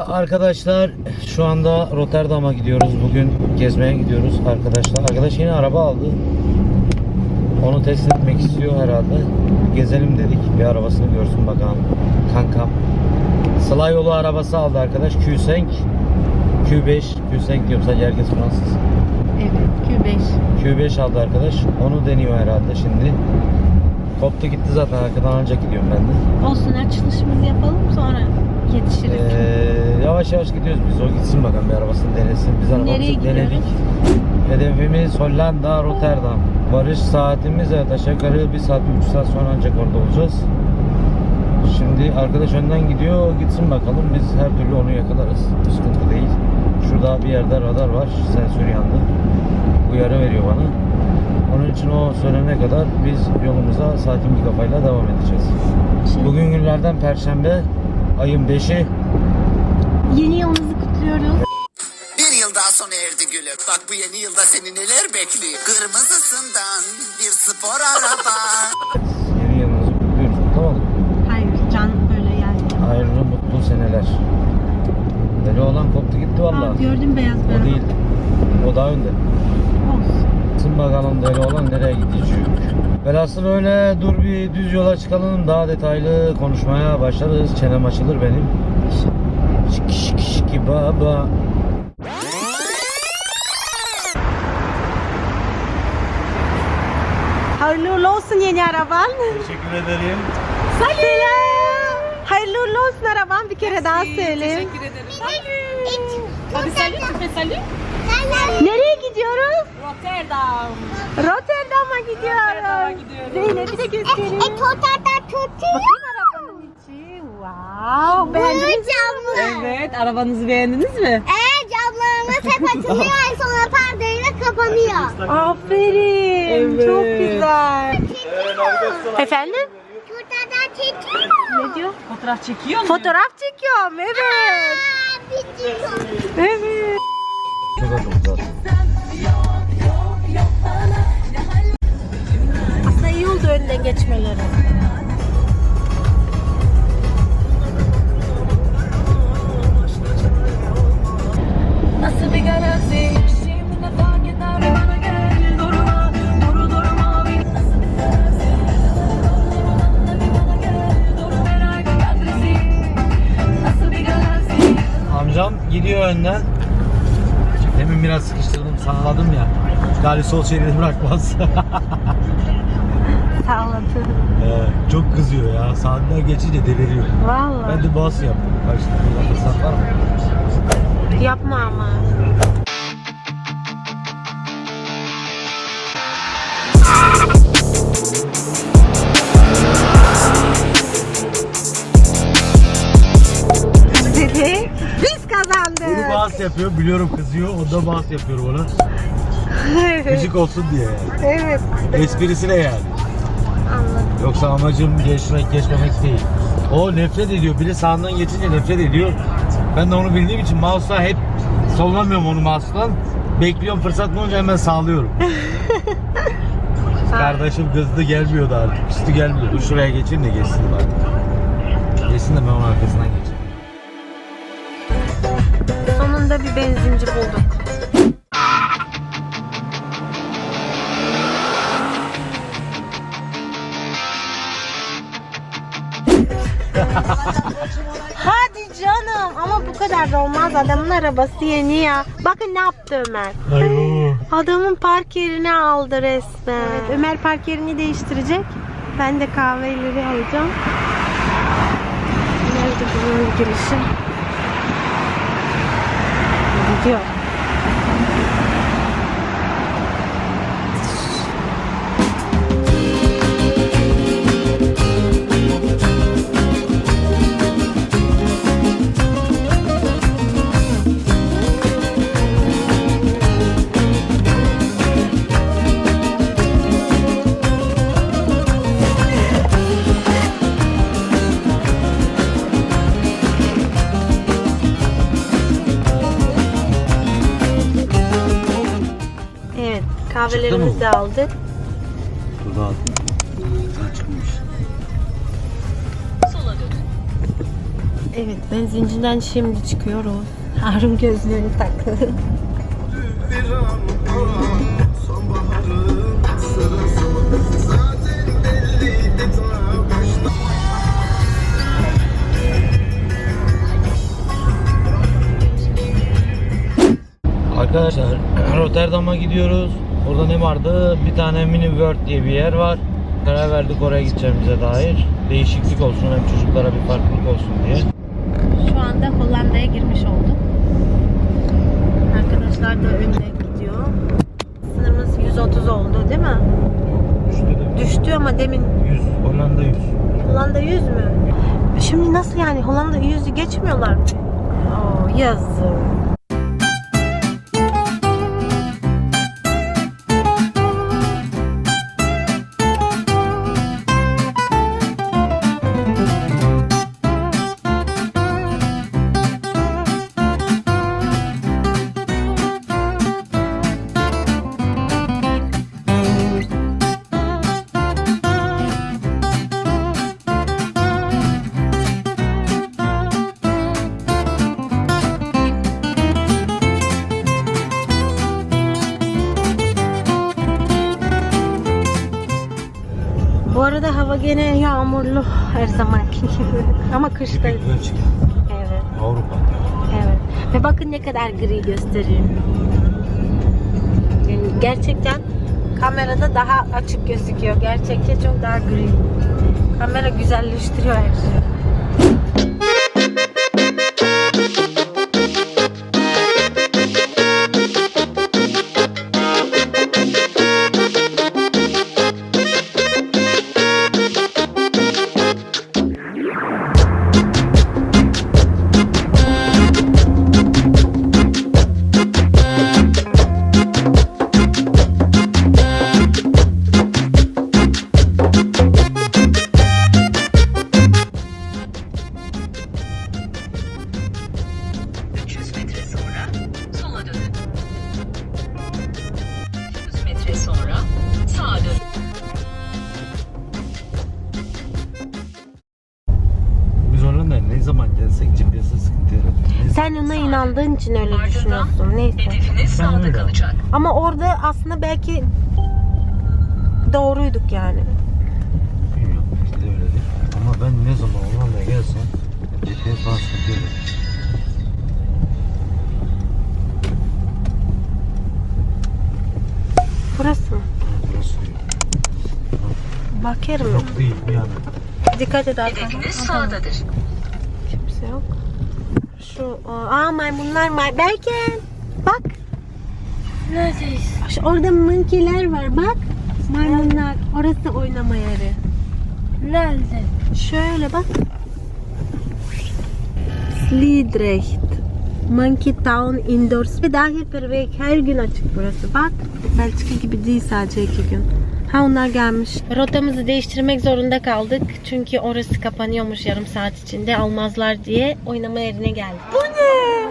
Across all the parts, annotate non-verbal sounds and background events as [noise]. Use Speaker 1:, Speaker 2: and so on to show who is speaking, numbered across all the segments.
Speaker 1: Merhaba arkadaşlar. Şu anda Rotterdam'a gidiyoruz. Bugün gezmeye gidiyoruz arkadaşlar. Arkadaş yine araba aldı. Onu test etmek istiyor herhalde. Gezelim dedik. Bir arabasını görsün bakalım. Kankam. Sıla yolu arabası aldı arkadaş. Q5. Q5. Q5 diyorum sadece herkes Fransız.
Speaker 2: Evet Q5.
Speaker 1: Q5 aldı arkadaş. Onu deniyor herhalde şimdi. Koptu gitti zaten arkadan ancak gidiyorum ben de.
Speaker 2: Olsun açılışımızı yapalım sonra yetişiriz.
Speaker 1: Ee, yavaş yavaş gidiyoruz biz. O gitsin bakalım bir arabasını denesin. Biz arabamızı denedik. Hedefimiz Hollanda, Rotterdam. Varış saatimiz evet aşağı yukarı bir saat, buçuk saat sonra ancak orada olacağız. Şimdi arkadaş önden gidiyor. Gitsin bakalım. Biz her türlü onu yakalarız. Sıkıntı değil. Şurada bir yerde radar var. Sensör yandı. Uyarı veriyor bana. Onun için o söylene kadar biz yolumuza bir kafayla devam edeceğiz.
Speaker 2: Şimdi
Speaker 1: Bugün günlerden Perşembe ayın 5'i.
Speaker 2: yeni yılınızı kutluyoruz.
Speaker 3: Bir yıl daha sona erdi gülüm. Bak bu yeni yılda seni neler bekliyor. Kırmızısından bir spor araba.
Speaker 1: Yeni yılınızı kutluyoruz. Kutlamadık.
Speaker 2: Hayır can böyle yani.
Speaker 1: Hayırlı mutlu seneler. Deli olan koptu gitti
Speaker 2: Aa,
Speaker 1: vallahi.
Speaker 2: gördüm beyaz
Speaker 1: O değil. O daha önde.
Speaker 2: Olsun.
Speaker 1: Sın bakalım deli olan nereye gidecek. Velhasıl öyle dur bir düz yola çıkalım. Daha detaylı konuşmaya başlarız. Çenem açılır benim. Şiki şiki şiki baba.
Speaker 2: Hayırlı olsun yeni araban.
Speaker 1: Teşekkür ederim.
Speaker 2: Selam. Hayırlı uğurlu olsun araban bir kere daha söyle.
Speaker 4: Hadi salut, tu fais salut
Speaker 2: Nereye gidiyoruz?
Speaker 4: Rotterdam.
Speaker 2: Rotterdam'a gidiyoruz.
Speaker 4: Rotterdam'a gidiyoruz.
Speaker 2: Zeynep'i de göstereyim. Bakayım arabanın içi. Wow. Beğendiniz mi?
Speaker 4: Evet, arabanızı beğendiniz mi?
Speaker 5: Evet camlarımız hep açılıyor sonra perdeyle kapanıyor.
Speaker 2: Aferin.
Speaker 4: Evet.
Speaker 2: Çok güzel. Efendim?
Speaker 5: Burada da
Speaker 2: diyor?
Speaker 4: Fotoğraf çekiyor mu?
Speaker 2: Fotoğraf çekiyorum. Evet. Evet. Aslında iyi oldu önden geçmeleri.
Speaker 4: Nasıl bir galaksi?
Speaker 1: Amcam gidiyor önden. Demin biraz sıkıştırdım, salladım ya. Galiba sol şeridi bırakmaz. [laughs]
Speaker 2: Sağladı.
Speaker 1: Ee, çok kızıyor ya. Saatler geçince deliriyor.
Speaker 2: Vallahi.
Speaker 1: Ben de bas yaptım. Karşıda fırsat var mı?
Speaker 2: Yapma ama. Kazandık.
Speaker 1: bas yapıyor, biliyorum kızıyor. O da bas yapıyor ona. Müzik olsun diye yani.
Speaker 2: evet.
Speaker 1: Esprisine yani.
Speaker 2: Anladım.
Speaker 1: Yoksa amacım geçmek, geçmemek değil. O nefret ediyor. Biri sağından geçince nefret ediyor. Ben de onu bildiğim için mouse'la hep sollamıyorum onu mouse'dan. Bekliyorum fırsat bulunca hemen sağlıyorum. [laughs] Kardeşim kızdı gelmiyordu artık. Üstü gelmiyordu. Şuraya geçeyim de geçsin bari. Geçsin de ben onun arkasından geçeyim.
Speaker 2: Bir benzinci bulduk. [laughs] Hadi canım ama bu kadar da olmaz adamın arabası yeni ya. Bakın ne yaptı Ömer.
Speaker 1: Ayo.
Speaker 2: Adamın park yerini aldı resmen. Ömer park yerini değiştirecek. Ben de kahveleri alacağım. Nerede bunun girişi? Gidiyor. Kahvelerimizi
Speaker 1: mı?
Speaker 2: de aldık.
Speaker 1: Dudağı Güzel çıkmış.
Speaker 4: Sola dönün.
Speaker 2: Evet benzinciden şimdi çıkıyoruz. [laughs] Harun gözlüğünü taktı.
Speaker 1: Arkadaşlar [clears throat] Rotterdam'a gidiyoruz. Orada ne vardı? Bir tane Mini World diye bir yer var. Karar verdik oraya gideceğimize dair. Değişiklik olsun hem çocuklara bir farklılık olsun diye.
Speaker 2: Şu anda Hollanda'ya girmiş olduk. Arkadaşlar da önde gidiyor. Sınırımız 130 oldu değil mi?
Speaker 1: Düştü de.
Speaker 2: Düştü ama demin
Speaker 1: 100. Hollanda 100.
Speaker 2: Hollanda 100 mü? Şimdi nasıl yani Hollanda 100'ü geçmiyorlar mı? Oo, yazık. Yağmurlu her zamanki gibi. [laughs] Ama kıştayız.
Speaker 1: Belçika.
Speaker 2: Evet,
Speaker 1: Avrupa.
Speaker 2: evet. Ve bakın ne kadar gri gösteriyor. Yani gerçekten kamerada daha açık gözüküyor. Gerçekte çok daha gri. Kamera güzelleştiriyor her şeyi. Doğruyduk yani.
Speaker 1: Bilmiyorum. Belki de öyledir. Ama ben ne zaman Hollanda'ya gelsem GPS bana sıkıntı.
Speaker 2: Burası mı?
Speaker 1: Burası değil.
Speaker 2: Bakarım.
Speaker 1: Yok değil yani.
Speaker 2: Dikkat et arkadaşlar.
Speaker 4: Hedefiniz sağdadır.
Speaker 2: Kimse yok. Şu, aa maymunlar may. Belki. Bak. Neredeyiz? Şu, orada monkeyler var bak. Maymunlar. Orası oynama yeri. Nerede? Şöyle bak. Sliedrecht. Monkey Town Indoors ve dahi Pervek her gün açık burası. Bak Belçika gibi değil sadece iki gün. Ha onlar gelmiş. Rotamızı değiştirmek zorunda kaldık. Çünkü orası kapanıyormuş yarım saat içinde. Almazlar diye oynama yerine geldik. Bu ne?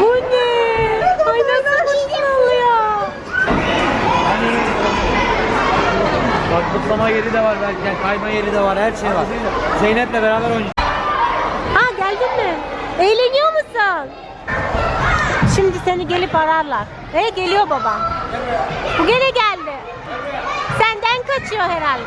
Speaker 2: Bu ne? Ay nasıl oluyor?
Speaker 1: Bak zıplama yeri de var belki. Yani kayma yeri de var. Her şey var. Zeynep'le beraber oynayacağız.
Speaker 2: Ha geldin mi? Eğleniyor musun? Şimdi seni gelip ararlar. E geliyor babam. Bu gene geldi. Senden kaçıyor herhalde.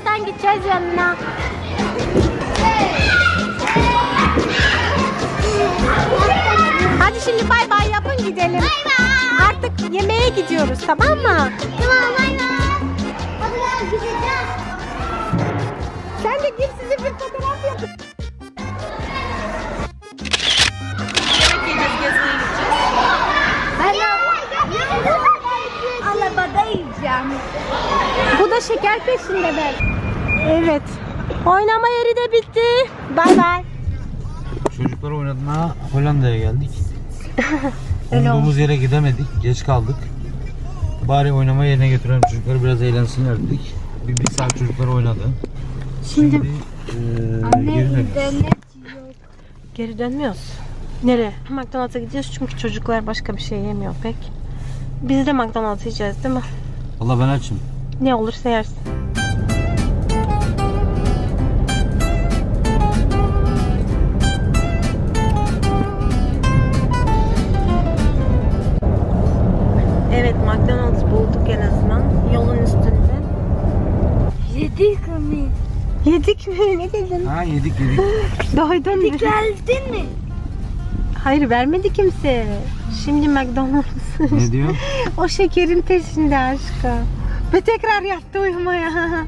Speaker 2: Birazdan gideceğiz yanına. Hadi şimdi bay bay yapın gidelim.
Speaker 5: Bay bay.
Speaker 2: Artık yemeğe gidiyoruz tamam mı?
Speaker 5: Tamam bay bay. Hadi gideceğiz.
Speaker 2: Sen de gir size bir fotoğraf Şeker peşinde ben. Evet. Oynama yeri de bitti. Bay bay.
Speaker 1: Çocuklar oynadığına Hollanda'ya geldik. [laughs] Umduğumuz yere gidemedik. Geç kaldık. Bari oynama yerine götürelim çocukları biraz eğlensinler dedik. Bir, bir saat çocuklar oynadı.
Speaker 2: Şimdi
Speaker 1: Şimdi eee geri dönüyoruz.
Speaker 2: geri dönmüyoruz. Nereye? McDonald's'a gidiyoruz çünkü çocuklar başka bir şey yemiyor pek. Biz de McDonald's yiyeceğiz değil mi?
Speaker 1: Valla ben açım.
Speaker 2: Ne olursa yersin. Evet McDonald's bulduk en azından. Yolun üstünde.
Speaker 5: Yedik mi?
Speaker 2: Yedik mi? Ne dedin?
Speaker 1: Ha yedik yedik. [laughs]
Speaker 2: Doydun mu?
Speaker 5: Geldin mi?
Speaker 2: Hayır vermedi kimse. Şimdi McDonald's.
Speaker 1: ne diyor? [laughs]
Speaker 2: o şekerin peşinde aşkım. Ve tekrar yattı uyumaya. [laughs]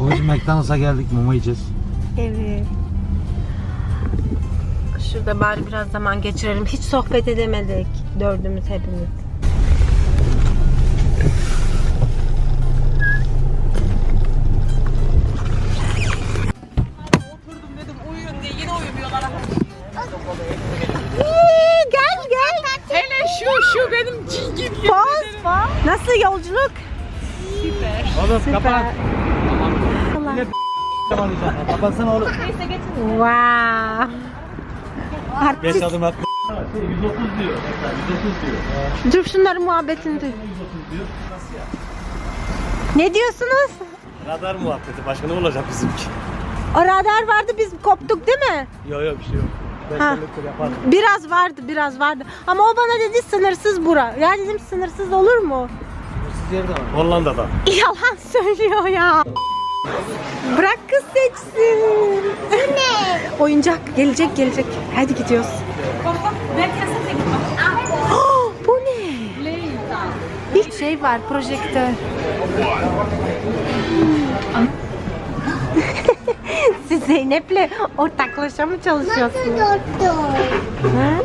Speaker 1: Babacım McDonald's'a geldik mama yiyeceğiz.
Speaker 2: Evet. Şurada bari biraz zaman geçirelim. Hiç sohbet edemedik. Dördümüz hepimiz. İyi, gel gel.
Speaker 6: Hele şu şu benim cin gibi.
Speaker 2: Poz poz. Nasıl yolculuk?
Speaker 1: Oğlum
Speaker 2: Süper.
Speaker 1: Kapatsana oğlum.
Speaker 2: Wow. Artist.
Speaker 1: adım at.
Speaker 2: Dur şunların muhabbetini duy. Ne diyorsunuz?
Speaker 7: Radar muhabbeti. Başka ne olacak bizimki?
Speaker 2: O radar vardı biz koptuk değil mi?
Speaker 7: Yok yok bir şey yok.
Speaker 2: Ha. Biraz vardı biraz vardı. Ama o bana dedi sınırsız bura. Ya dedim sınırsız olur mu?
Speaker 7: Hollanda'da. [laughs]
Speaker 2: Yalan söylüyor ya. Bırak kız seçsin. Ne? Oyuncak gelecek gelecek. Hadi gidiyoruz. [gasps] Bu ne? Bir şey var projektör. [laughs] Siz Zeynep'le ortaklaşa mı çalışıyorsunuz?
Speaker 5: Doktor.
Speaker 2: Ha?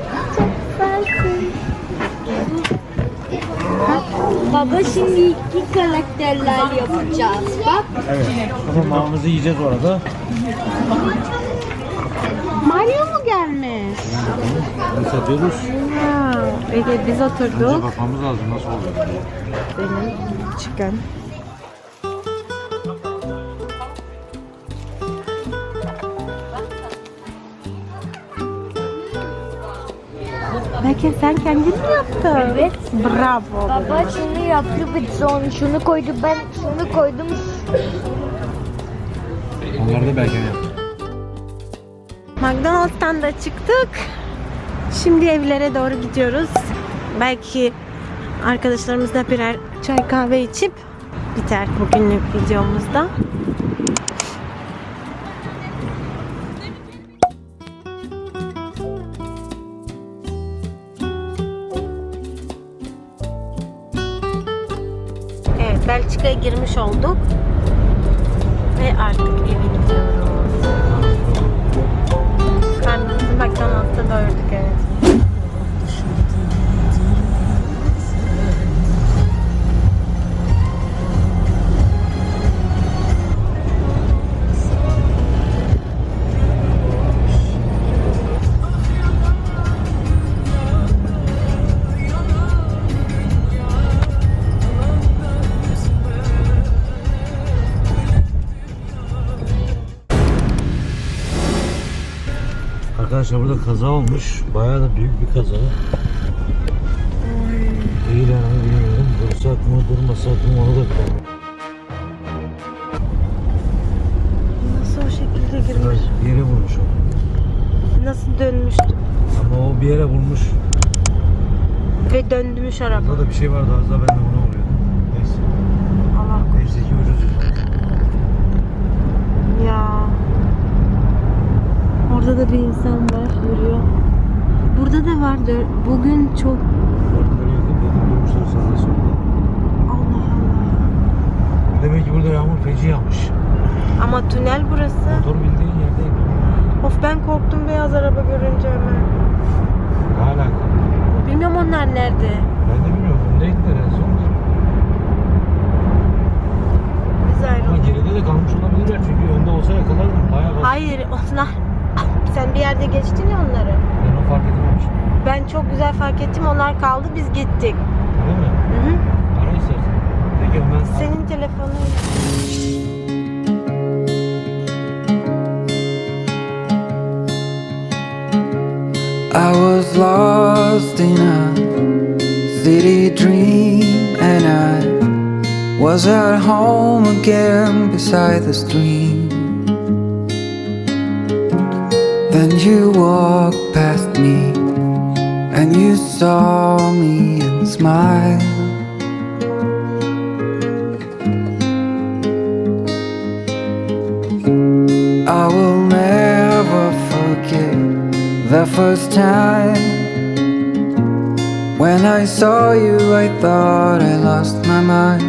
Speaker 5: Baba şimdi iki karakterler yapacağız. Bak.
Speaker 1: Evet. Mamamızı yiyeceğiz orada.
Speaker 2: Mario mu gelmiş?
Speaker 1: Biz satıyoruz.
Speaker 2: Ha, biz
Speaker 1: Önce
Speaker 2: oturduk.
Speaker 1: bakmamız lazım nasıl olacak diye.
Speaker 2: Benim çıkan. Belki sen kendin mi yaptın?
Speaker 5: Evet.
Speaker 2: Bravo.
Speaker 5: Baba şunu yaptı biz onu şunu koydu ben şunu koydum.
Speaker 1: Onlar da belki yaptı.
Speaker 2: McDonald's'tan da çıktık. Şimdi evlere doğru gidiyoruz. Belki arkadaşlarımızla birer çay kahve içip biter bugünlük videomuzda. Belçika'ya girmiş olduk. Ve artık eve gidiyoruz. Karnımızı McDonald's'ta doyurduk evet.
Speaker 1: Arkadaşlar burada kaza olmuş. Bayağı da büyük bir kaza. Mi bilmiyorum. Dursak mı durmasak mı onu da bilmiyorum.
Speaker 2: Nasıl o şekilde girmiş?
Speaker 1: Bir yere vurmuş o.
Speaker 2: Nasıl dönmüştü?
Speaker 1: Ama o bir yere vurmuş.
Speaker 2: Ve döndürmüş araba.
Speaker 1: Burada da bir şey vardı az daha ben de ona vuruyordum. Neyse.
Speaker 2: Allah
Speaker 1: Neyse ki ucuz.
Speaker 2: Ya. Orada da bir insan var yürüyor. Burada da var. Bugün çok. Allah Allah.
Speaker 1: Demek ki burada yağmur feci yağmış.
Speaker 2: Ama tünel burası.
Speaker 1: Motor bildiğin yerdeydi.
Speaker 2: Of ben korktum beyaz araba görünce hemen.
Speaker 1: Ne alaka?
Speaker 2: Bilmiyorum onlar nerede.
Speaker 1: Ben de bilmiyorum. Öndeydiler en son.
Speaker 2: Biz
Speaker 1: Ama
Speaker 2: ayrıldık.
Speaker 1: geride de kalmış olabilirler çünkü önde olsa yakalardım. Bayağı bas.
Speaker 2: Hayır onlar. Sen bir yerde geçtin ya onları.
Speaker 1: Ben onu fark edememiştim.
Speaker 2: Ben çok güzel fark ettim onlar kaldı biz gittik.
Speaker 1: Değil mi?
Speaker 2: Hı hı.
Speaker 1: Ara istersen. Peki ben
Speaker 2: Senin telefonun.
Speaker 8: I was lost in a city dream, and I was at home again beside the stream. Then you walked past me, and you saw me and smiled. I will never forget the first time when I saw you. I thought I lost my mind.